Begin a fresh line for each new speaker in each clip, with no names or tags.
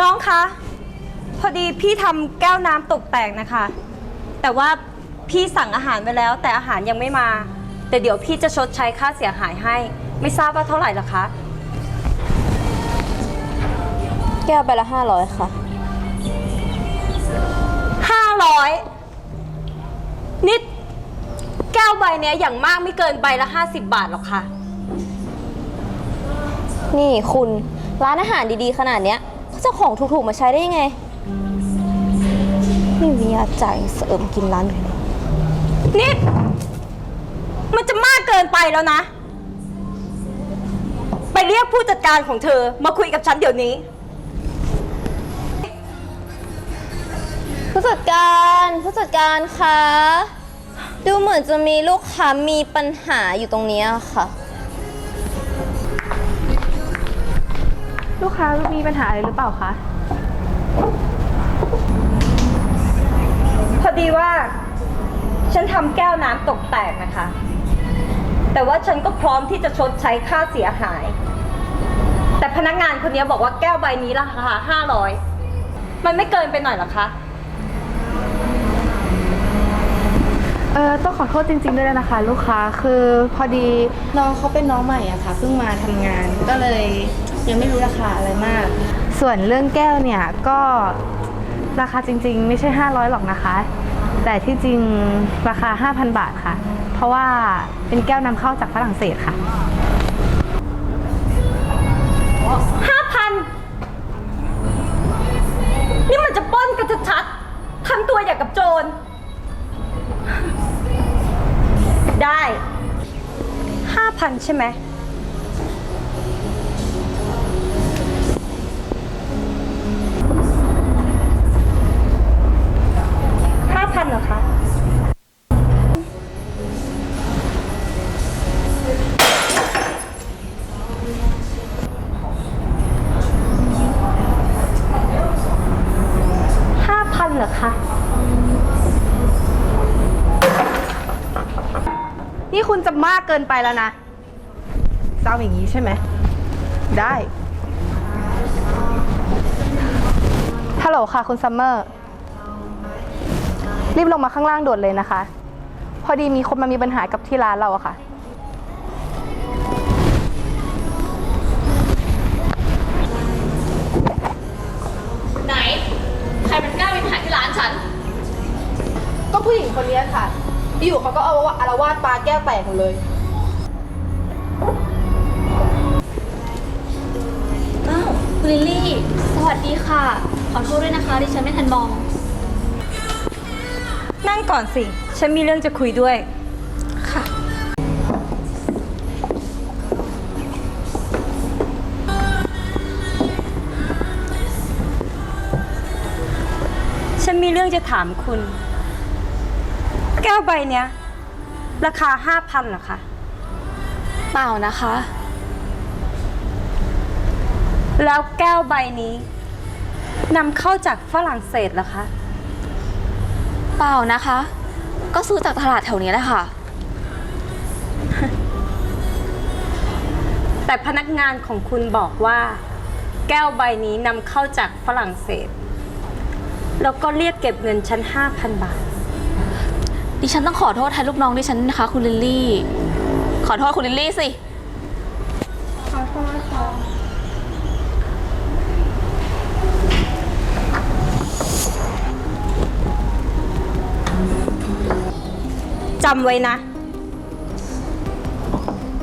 น้องคะ พอดีพี่ทำแก้วน้ำตกแตกนะคะ แต่ว่าพี่สั่งอาหารไปแล้วแต่อาหารยังไม่มา แต่เดี๋ยวพี่จะชดใช้ค่าเสียหายให้ ไม่ทราบว่าเท่าไหร่ละคะ
แก้วไปละห้าร้อยค่ะ
ห้าร้อยนิดแก้วใบเนี้ยอย่างมากไม่เกินใบละ50บาทหรอกค่ะ
นี่คุณร้านอาหารดีๆ ขนาดเนี้ย เขาจะของถูกๆมาใช้ได้ยังไง ไม่มียาจ่ายเสริมกินร้านอื่น
นิดมันจะมากเกินไปแล้วนะ ไปเรียกผู้จัดการของเธอมาคุยกับฉันเดี๋ยวนี้
ผู้จัดการผู้จัดการคะ ดูเหมือนจะมีลูกค้ามีปัญหาอยู่ตรงเนี้ยค่ะ
ลูกค้ามีปัญหาอะไรหรือเปล่าคะ
พอดีว่า ฉันทำแก้วน้ำตกแตกนะคะ แต่ว่าฉันก็พร้อมที่จะชดใช้ค่าเสียหาย แต่พนักงานคนนี้บอกว่าแก้วใบนี้ราคา500มันไม่เกินไปหน่อยเหรอคะ
เออต้องขอโทษจริง ๆ ด้วยนะคะ ลูกค้าคือพอดีน้องเขาเป็นน้องใหม่อะค่ะเพิ่งมาทำงานก็เลย ยังไม่รู้ราคาอะไรมาก ส่วนเรื่องแก้วเนี่ยก็ราคาจริง ๆ ไม่ใช่ 500 หรอกนะคะ แต่ที่จริงราคา 5,000 บาทค่ะ เพราะว่าเป็นแก้วนำเข้าจากฝรั่งเศสค่ะ
5,000นี่มันจะปล้นกันชัดๆทำตัวอย่างกับโจร ได้5,000ใช่ไหม เหรอคะ
นี่คุณจะมากเกินไปแล้วนะจะเอาอย่างนี้ใช่ไหม ได้ ฮัลโหลค่ะคุณซัมเมอร์ รีบลงมาข้างล่างด่วนเลยนะคะ พอดีมีคนมามีปัญหากับที่ร้านเราอะค่ะ อยู่เขาก็เอาว่าอารวาสปลาแก้วแตกหมดเลย
อ้าวคุณลิลลี่ สวัสดีค่ะ ขอโทษด้วยนะคะที่ฉันไม่ทันมอง
นั่งก่อนสิ ฉันมีเรื่องจะคุยด้วย
ค่ะ
ฉันมีเรื่องจะถามคุณแก้วใบเนี้ย ราคา5,000เหรอคะ
เปล่านะคะ
แล้วแก้วใบนี้นำเข้าจากฝรั่งเศสเหรอคะ
เปล่านะคะ ก็ซื้อจากตลาดแถวนี้แหละค่ะ
แต่พนักงานของคุณบอกว่า แก้วใบนี้นำเข้าจากฝรั่งเศส แล้วก็เรียกเก็บเงินฉัน5,000 บาท
ดิฉันต้องขอโทษแทนลูกน้องดิฉันนะคะ คุณลิลลี่ ขอโทษคุณลิลลี่สิ ขอโทษค่ะ
จำไว้นะ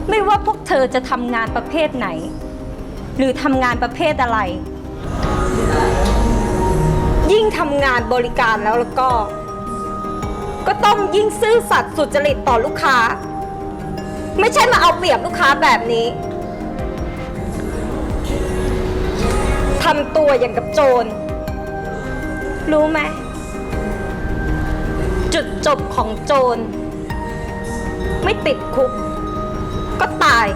ไม่ว่าพวกเธอจะทำงานประเภทไหน หรือทำงานประเภทอะไร ยิ่งทำงานบริการแล้วแล้วก็ ก็ต้องยิ่งซื่อสัตย์สุจริตต่อลูกค้า ไม่ใช่มาเอาเปรียบลูกค้าแบบนี้ทำตัวอย่างกับโจร รู้ไหม จุดจบของโจร ไม่ติดคุก ก็ตาย